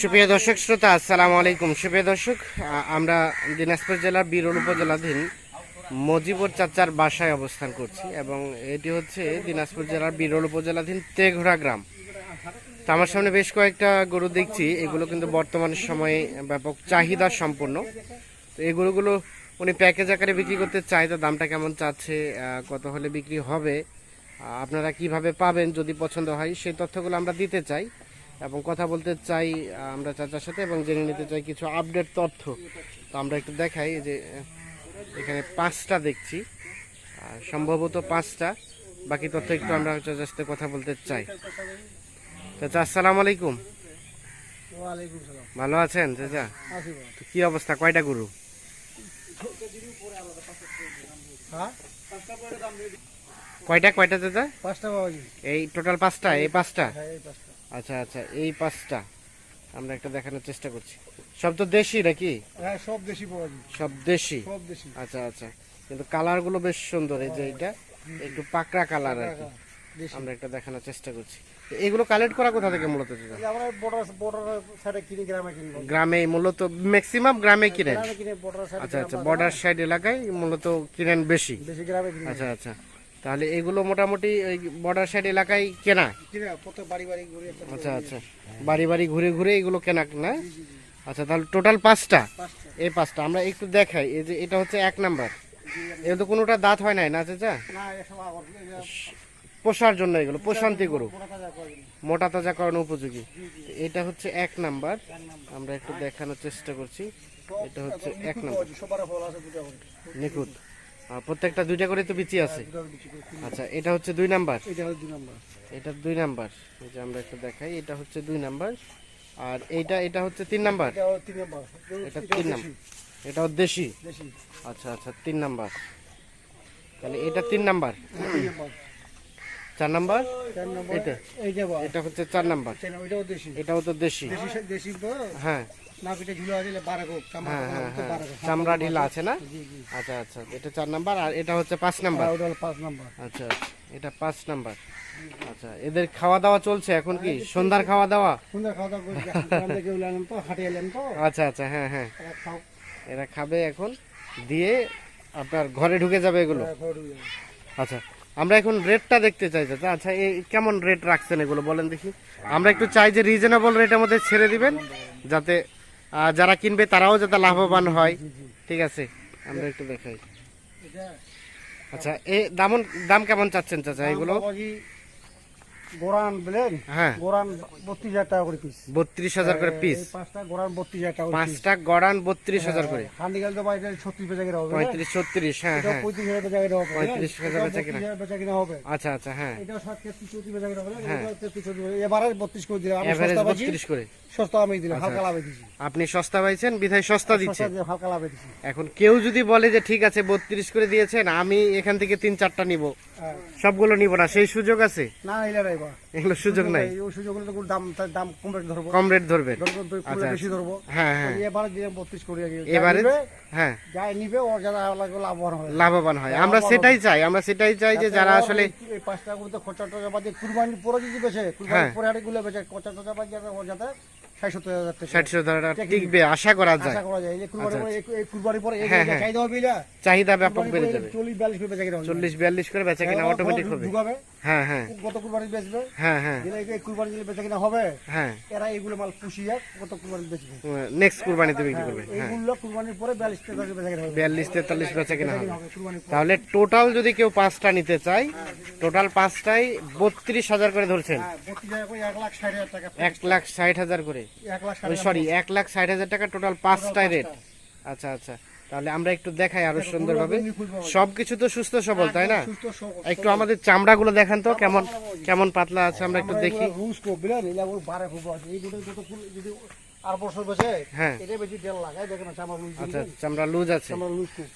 সুপ্রিয় দর্শক, শ্রোতা, আসসালামু আলাইকুম। সুপ্রিয় দর্শক আমরা দিনাজপুর জেলার বিরল উপজেলাধীন মজিবর চাচার বাসায় অবস্থান করছি এবং এটি হচ্ছে দিনাজপুর জেলার বিরল উপজেলাধীন তেঘোড়া গ্রাম। তো আমার সামনে বেশ কয়েকটা গরু দেখছি। এগুলো কিন্তু বর্তমান সময়ে ব্যাপক চাহিদা সম্পন্ন। তো এই গরুগুলো উনি প্যাকেজ আকারে বিক্রি করতে চায়, তো দামটা কেমন চাচ্ছে কত হলে বিক্রি হবে আপনারা কীভাবে পাবেন, যদি পছন্দ হয়, সেই তথ্যগুলো আমরা দিতে চাই। এবং কথা বলতে চাই আমরা চাচার সাথে এবং জেনে নিতে চাই কিছু আপডেট তথ্য। তো আমরা একটু দেখাই যে এখানে পাঁচটা দেখছি। সম্ভবত পাঁচটা। বাকি তথ্য একটু আমরা চাচার সাথে কথা বলতে চাই। চাচা আসসালামু আলাইকুম। ভালো আছেন চাচা? কি অবস্থা? কয়টা গরু? হ্যাঁ? কয়টা কয়টা চাচা? পাঁচটা এই টোটাল পাঁচটা এই পাঁচটা? হ্যাঁ এই পাঁচটা। আচ্ছা আচ্ছা এই পাঁচটা আমরা একটা দেখানোর চেষ্টা করছি। সব তো দেশি নাকি? হ্যাঁ সব দেশি বাবাজি সব দেশি? সব দেশি। আচ্ছা আচ্ছা কিন্তু কালারগুলো বেশ সুন্দর এই যে এটা একটু পাকড়া কালার আর কি। আমরা একটা দেখানোর চেষ্টা করছি। এগুলো কালেক্ট করা কোথা থেকে মূলত? আমরা বর্ডার বর্ডার সাইডে কিনি গ্রামে কিনবো গ্রামে মূলত ম্যাক্সিমাম গ্রামে কিনেন? কিনে আচ্ছা আচ্ছা বর্ডার সাইড এলাকায় মূলত কিনেন বেশি? দেশি গ্রামে আচ্ছা আচ্ছা। তাহলে এগুলো মোটামুটি ওই বর্ডার সাইড এলাকায় কেনা? আচ্ছা আচ্ছা। বাড়ি বাড়ি ঘুরে ঘুরে এগুলো কেনা না? আচ্ছা তাহলে টোটাল পাঁচটা? এই পাঁচটা। আমরা একটু দেখাই। এই যে এটা হচ্ছে এক নাম্বার। এগুলো তো কোনোটা দাঁত হয় নাই না চাচা? পোষার জন্য এগুলো প্রশান্তি গরু। মোটা তাজা করানো উপযোগী। এটা হচ্ছে এক নাম্বার। আমরা একটু দেখানোর চেষ্টা করছি। এটা হচ্ছে এক নাম্বার। নিখুঁত। প্রত্যেকটা দুইটা করে তো বিচি আছে। কিনি। আচ্ছা এটা হচ্ছে দুই নাম্বার? এটা দুই নম্বর। এটা দুই নাম্বার। এই যে আমরা একটু দেখাই এটা হচ্ছে দুই নাম্বার। আর এইটা এটা হচ্ছে তিন নাম্বার? এটা তিন নম্বর। এটা নাম্বার এটাও দেশি? আচ্ছা আচ্ছা তিন নাম্বার। তাহলে এটা তিন নাম্বার? চার নাম্বার? এটা? এটা হচ্ছে চার নাম্বার। এটাও দেশি। এটাও তো দেশি। হ্যাঁ। না পিঠে আছে চামড়া হ্যাঁ হ্যাঁ হ্যাঁ। চামড়া ঢিলা আছে না? আচ্ছা আচ্ছা এটা চার নাম্বার আর এটা হচ্ছে পাঁচ নাম্বার? ওটা হলো পাঁচ নম্বর। আচ্ছা আচ্ছা এটা পাঁচ নাম্বার। আচ্ছা এদের খাওয়া দাওয়া চলছে এখন কি? সন্ধ্যার খাওয়া দাওয়া খাওয়া এলাম তো হাটে এলাম তো। আচ্ছা আচ্ছা হ্যাঁ হ্যাঁ। এরা খাবে এখন দিয়ে আপনার ঘরে ঢুকে যাবে এগুলো। আচ্ছা আমরা এখন রেটটা দেখতে চাই চাচা। আচ্ছা এই কেমন রেট রাখছেন এগুলো বলেন দেখি। আমরা একটু চাই যে রিজনেবল রেটের মধ্যে ছেড়ে দিবেন যাতে যারা কিনবে তারাও যাতে লাভবান হয়। ঠিক আছে? আমরা একটু দেখাই। আচ্ছা এ দাম দাম কেমন চাচ্ছেন চাচা এগুলো? গোরান বুঝলেন? হ্যাঁ। গোরান বত্রিশ হাজার টাকা করে পিস বত্রিশ হাজার করে পিস পাঁচটা গোরান বত্রিশ হাজার টাকা পাঁচটা গড়ান বত্রিশ হাজার করে। গেল তো বাইরে ছত্রিশ বেচা কিনা হবে পঁয়ত্রিশ ছত্রিশ হ্যাঁ হ্যাঁ। পঁয়ত্রিশ হাজার বেচা কিনা হবে পঁয়ত্রিশ হাজার বেচা কিনা। বেচা কিনা হবে। আচ্ছা আচ্ছা হ্যাঁ। এটাও সাত তেত্রিশ চৌত্রিশ বেচা কিনা হবে হ্যাঁ। এবারে বত্রিশ করে দিলাম এভারেজ বত্রিশ করে। সস্তা আমি দিলাম হালকা লাভে দিচ্ছি আপনি সস্তা পাইছেন বিধায় সস্তা দিচ্ছে হালকা লাভে এখন কেউ যদি বলে যে ঠিক আছে বত্রিশ করে দিয়েছেন আমি এখান থেকে তিন চারটা নিব। হ্যাঁ। সবগুলো নিব না সেই সুযোগ আছে? না নাই এগুলো সুযোগ নাই। ওই সুযোগ হলে তো দাম দাম কম রেট ধরবো। কম রেট ধরবেন আচ্ছা, বেশি ধরবো। হ্যাঁ হ্যাঁ। এবারে দিয়ে বত্রিশ করে এবারে হ্যাঁ। যাই নিবে ওর যারা লাভবান হয় লাভবান হয়। আমরা সেটাই চাই। আমরা সেটাই চাই যে যারা আসলে পাঁচ টাকা করে খরচা টাকা বাদে কুরবানি পরে যদি বেঁচে। কুরবানি পরে গুলো বেঁচে খরচা টাকা বাদ ওর যাতে ষাট সত্তর হাজার টাকা ষাট সত্তর টিকবে আশা করা যায়। আশা করা যায়। এই যে কুরবানি পরে এই- এই কুরবানি পরে এই হ্যাঁ, যে হ্যাঁ। চাহিদা হবে না চাহিদা ব্যাপক বেড়ে যাবে। চল্লিশ বিয়াল্লিশ করে বেচা কিনা হবে। চল্লিশ বিয়াল্লিশ করে বেচা কিনা অটোমেটিক হবে। হ্যাঁ হ্যাঁ। কত কুরবানি বেচবে? হ্যাঁ হ্যাঁ। কুরবানি বেচা কিনা হবে? হ্যাঁ। এরা এইগুলো মাল পুষিয়ে কত কুরবানি বেচবে? নেক্সট কুরবানিতে বিক্রি করবে। হ্যাঁ। এইগুলো কুরবানির পরে বেচা কিনা হবে। বেচা হবে। তাহলে টোটাল যদি কেউ পাঁচটা নিতে চায় টোটাল পাঁচটাই বত্রিশ হাজার করে ধরছেন। হ্যাঁ এক লাখ ষাট হাজার করে। সরি এক লাখ। ষাট হাজার টাকা টোটাল পাঁচটায় রেট আচ্ছা আচ্ছা। তাহলে আমরা একটু দেখাই আরও সুন্দরভাবে। সবকিছু তো সুস্থ সবল তাই না? একটু আমাদের চামড়াগুলো দেখান তো কেমন কেমন পাতলা আছে আমরা একটু দেখি। আর বছর বসে হ্যাঁ। এটা বেশি তেল লাগায় দেখেন চামড়া লুজ আচ্ছা চামড়া লুজ আছে।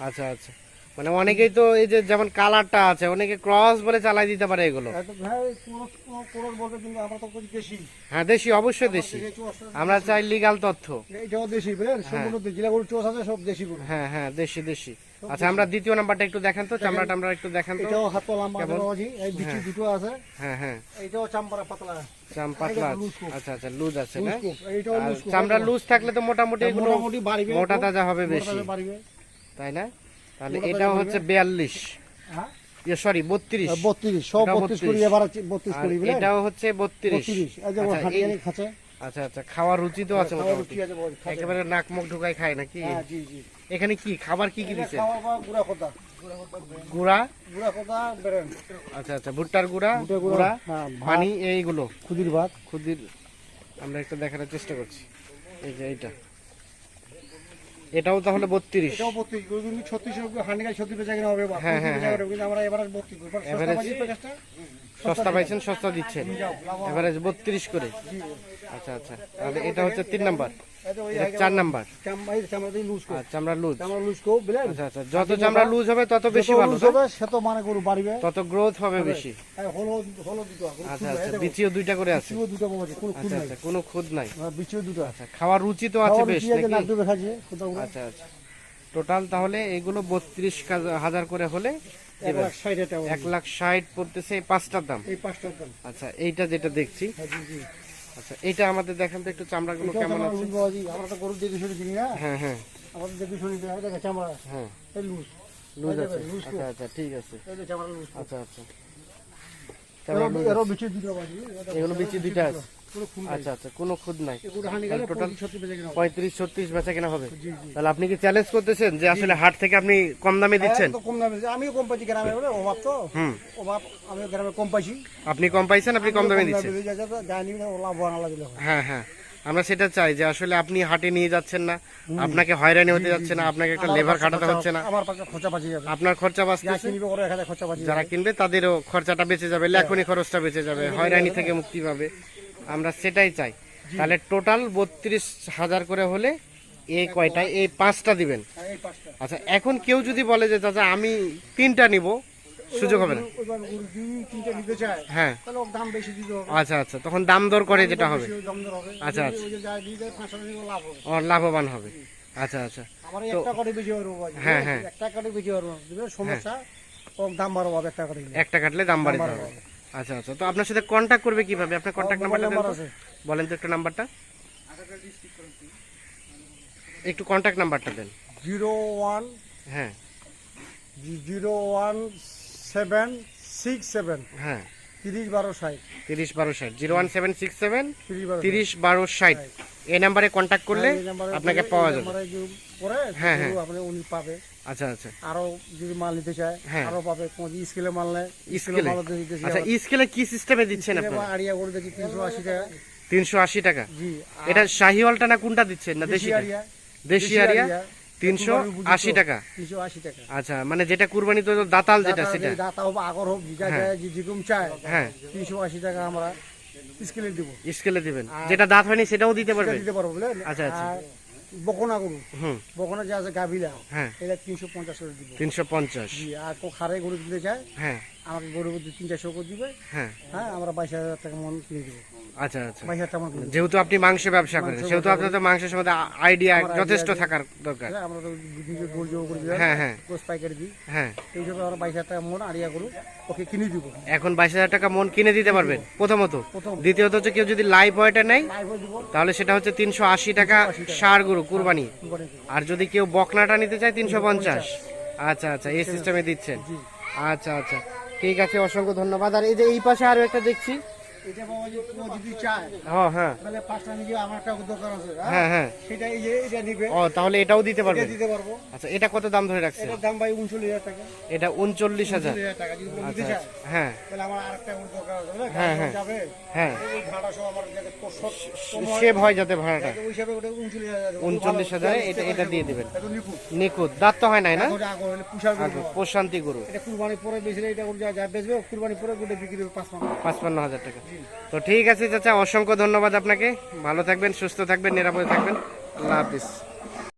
আচ্ছা আচ্ছা। মানে অনেকেই তো এই যে যেমন কালারটা আছে অনেকে ক্রস বলে চালাই দিতে পারে এগুলো। হ্যাঁ দেশি অবশ্যই দেশি। আমরা চাই লিগাল তথ্য। হ্যাঁ হ্যাঁ। দেশি। দেশি আচ্ছা আমরা দ্বিতীয় নাম্বারটা একটু দেখান তো চামড়াটা আমরা একটু দেখান তো। এটাও হাত লম্বা এই বিচি দুটো আছে। হ্যাঁ হ্যাঁ। এইটাও চাম্পারা পাতলা। চাম পাতলা এটা loose খুব। আচ্ছা আচ্ছা লুজ আছে না। চামড়া লুজ থাকলে তো মোটামুটি এগুলো মোটা তাজা হবে বেশি। তাই না? তাহলে এটাও হচ্ছে বিয়াল্লিশ। হ্যাঁ? সরি বত্রিশ। বত্রিশ সব 32 করি এবার বত্রিশ আর করি বুঝলেন? এটাও হচ্ছে বত্রিশ। বত্রিশ এই যে আচ্ছা, খাচ্ছে। আচ্ছা আচ্ছা খাওয়ার রুচি তো আছে মোটামুটি। একেবারে নাক মুখ ঢুকাই খায় নাকি? হ্যাঁ জি জি। এখানে কি খাবার কি কি এটা খাওয়া গুড়া কথা গুড়া? গুড়া কথা বেরেন। আচ্ছা আচ্ছা ভুট্টার গুড়া গুঁড়া, গুড়া হ্যাঁ, পানি এইগুলো। খুদির ভাত। খুদির আমরা একটু দেখানোর চেষ্টা করছি। এই যে এইটা। এটাও তাহলে বত্রিশ। এটাও বত্রিশ। ছত্রিশ হান্ডি গাছ ছত্রিশ বেচা কিনা হবে হ্যাঁ, হ্যাঁ, হবে, কিন্তু আমরা বত্রিশ। করি। সস্তা পাইছেন সস্তা দিচ্ছেন। এভারেজ বত্রিশ করে। আচ্ছা আচ্ছা। তাহলে এটা হচ্ছে তিন নাম্বার। এই যে ওই এটা আগে চার নাম্বার। চামড়া লুজ চামড়া লুজ। চামড়া বুঝলেন? আচ্ছা আচ্ছা যত চামড়া লুজ হবে তত বেশি ভালো হবে, সে তো মানে গরু বাড়বে। তত গ্রোথ হবে বেশি। এই হলুদ হলুদ দুটো, কোনো আচ্ছা আচ্ছা বিচিও দুইটা করে আছে। বিচিও দুটো পাওয়া যায়, কোনো খুদ আচ্ছা আচ্ছা কোনো খুদ নাই। হ্যাঁ, বিচিও দুটো। আচ্ছা খাওয়ার রুচি তো আছে বেশ কোথাও। আচ্ছা আচ্ছা। টোটাল তাহলে এগুলো বত্রিশ হাজার করে হলে এক লাখ ষাট পড়তেছে এই পাঁচটার দাম। এই পাঁচটার দাম। আচ্ছা এইটা যেটা দেখছি। হ্যাঁ। আচ্ছা এটা আমাদের দেখেন তো একটু চামড়াগুলো গুলো কেমন আছে। আমরা তো গরু দেখে শুনে কিনি না। হ্যাঁ হ্যাঁ। আমাদের দেখে শুনে এই চামড়া। হ্যাঁ। এই লুজ। লুজ আছে। আচ্ছা আচ্ছা ঠিক আছে। এই চামড়া লুজ আচ্ছা আচ্ছা। চামড়া এগুলো বিচি দুইটা আছে। আচ্ছা আচ্ছা কোনো খুদ নাই। টোটাল। পঁয়ত্রিশ ছত্রিশ বেচা কেনা হবে। তাহলে আপনি কি চ্যালেঞ্জ করতেছেন যে আসলে হাট থেকে আপনি কম দামে দিচ্ছেন? হ্যাঁ, কম দামে আমিও কম পাইছি গ্রামে অভাব তো। হুম। অভাব আমিও গ্রামে কম পাইছি। আপনি কম পাইছেন আপনি কম দামে দিচ্ছেন। দিলে হয়। হ্যাঁ হ্যাঁ আমরা সেটা চাই যে আসলে আপনি হাটে নিয়ে যাচ্ছেন না। আপনাকে হয়রানি হতে যাচ্ছে না আপনাকে একটা লেবার খাটাতে হচ্ছে না। আপনার খরচা বাঁচতেছে যারা কিনবে তাদেরও খরচাটা বেঁচে যাবে। লেখনি খরচটা বেঁচে যাবে। হয়রানি থেকে মুক্তি পাবে। আমরা সেটাই চাই। তাহলে টোটাল বত্রিশ হাজার করে হলে এই কয়টা এই পাঁচটা দিবেন। হ্যাঁ, আচ্ছা এখন কেউ যদি বলে যে চাচা আমি তিনটা নিব সুযোগ হবে না। হ্যাঁ। আচ্ছা আচ্ছা তখন দাম দর করে যেটা হবে। আচ্ছা, আচ্ছা। ও লাভবান হবে। আচ্ছা আচ্ছা। হ্যাঁ, হ্যাঁ। একটা একটা কাটলে দাম বাড়িতে বাড়বে। হবে। আচ্ছা আচ্ছা। তো আপনার সাথে কন্ট্যাক্ট করবে কীভাবে? আপনার কন্ট্যাক্ট নাম্বার নাম্বারটা নাম্বার দেন আছে। বলেন তো একটা নাম্বারটা একটু কন্ট্যাক্ট নাম্বারটা দেন। জিরো ওয়ান হ্যাঁ। Zero one seven six seven. হ্যাঁ। তিরিশ বারো ষাট। তিরিশ বারো ষাট। Zero one seven six seven তিরিশ বারো ষাট। এই নাম্বারে কন্ট্যাক্ট করলে আপনাকে পাওয়া যাবে। নাম্বারে যে পরে হ্যাঁ, হ্যাঁ। আপনি উনি পাবে। আচ্ছা আচ্ছা। আরও যদি মাল নিতে চায় হ্যাঁ। আরও পাবে। কোন স্কেলে মাল নেয় স্কেলে আচ্ছা স্কেলে কি সিস্টেমে দিচ্ছেন স্কেলে আপনারা? আড়িয়া গরু দেখি তিনশো আশি টাকা। তিনশো আশি টাকা? জি এটা শাহিওয়ালটা না কোনটা দিচ্ছেন? না দেশি দেশি আড়িয়া। দেশি আরিয়া তিনশো আশি টাকা। তিনশো আশি টাকা। আচ্ছা মানে যেটা কুরবানি তো দাতাল যেটা সেটা। দাতা হোক আগর হোক জিগা যায় যেরকম চায় হ্যাঁ। তিনশো আশি টাকা আমরা স্কেলে দিব। স্কেলে দিবেন। যেটা দাঁত হয়নি সেটাও দিতে পারবেন দিতে পারব বুঝলেন? আচ্ছা, আচ্ছা। বকনা গরু। হুম। বকনা যে আছে গাভিলা হ্যাঁ। এটা তিনশো পঞ্চাশ করে দিব। তিনশো পঞ্চাশ। আর কেউ খারে গরু দিতে চায় হ্যাঁ। আমাকে গরু তিন চারশো করে দিবে। হ্যাঁ। হ্যাঁ আমরা বাইশ হাজার টাকা মন কিনে দেবো। আচ্ছা আচ্ছা। যেহেতু আপনি মাংস ব্যবসা করেন সেহেতু আপনার তো মাংসের সম্বন্ধে আইডিয়া যথেষ্ট থাকার দরকার। হ্যাঁ, আমরা তো নিজে গরু জোর করে হ্যাঁ হ্যাঁ। গোস পাইকারি দিই। হ্যাঁ। এই হিসাবে আমরা বাইশ হাজার টাকা মন আড়িয়া গরু ওকে কিনে দিব। এখন বাইশ হাজার টাকা মন কিনে দিতে পারবেন প্রথমত। দ্বিতীয়ত হচ্ছে কেউ যদি লাইভ ওয়েটে নেয় তাহলে সেটা হচ্ছে তিনশো আশি টাকা সার গরু কুরবানি। আর যদি কেউ বকনাটা নিতে চায় তিনশো পঞ্চাশ। আচ্ছা আচ্ছা এই সিস্টেমে দিচ্ছেন। আচ্ছা আচ্ছা। ঠিক আছে অসংখ্য ধন্যবাদ। আর এই যে এই পাশে আরও একটা দেখছি। এটা বাবা যে যদি চায়। হ্যাঁ হ্যাঁ। তাহলে পাঁচটা নিজে আমার একটা দোকান আছে হ্যাঁ? হ্যাঁ সেটা এই যে এটা নিবে। ও তাহলে এটাও দিতে এটা দিতে পারব। আচ্ছা এটা কত দাম ধরে রাখছেন? এটার দাম ভাই উনচল্লিশ হাজার টাকা। এটা উনচল্লিশ হাজার। উনচল্লিশ হাজার টাকা যদি নিতে আচ্ছা চায়। আচ্ছা, হ্যাঁ। তাহলে আমার আরেকটা দরকার আছে বুঝলে? হ্যাঁ, হ্যাঁ। যাবে। হ্যাঁ। এই ভাড়া সহ আমার যাতে কষ্ট কম হয়, সেভ হয় যাতে ভাড়াটা। ওই হিসাবে ওটা এটা এটা দিয়ে। দিবেন। এটা নিখুঁত। নিখুঁত। দাঁত তো হয় নাই না। প্রশান্তি গরু। এটা কুরবানি পরে বেচলে এটা গরু যা বেচবে কুরবানি পরে গোটা বিক্রি হবে পাঁচ পাঁচ পাঁচপান্ন হাজার টাকা। তো ঠিক আছে চাচা, অসংখ্য ধন্যবাদ আপনাকে। ভালো থাকবেন, সুস্থ থাকবেন, নিরাপদে থাকবেন। আল্লাহ হাফিজ।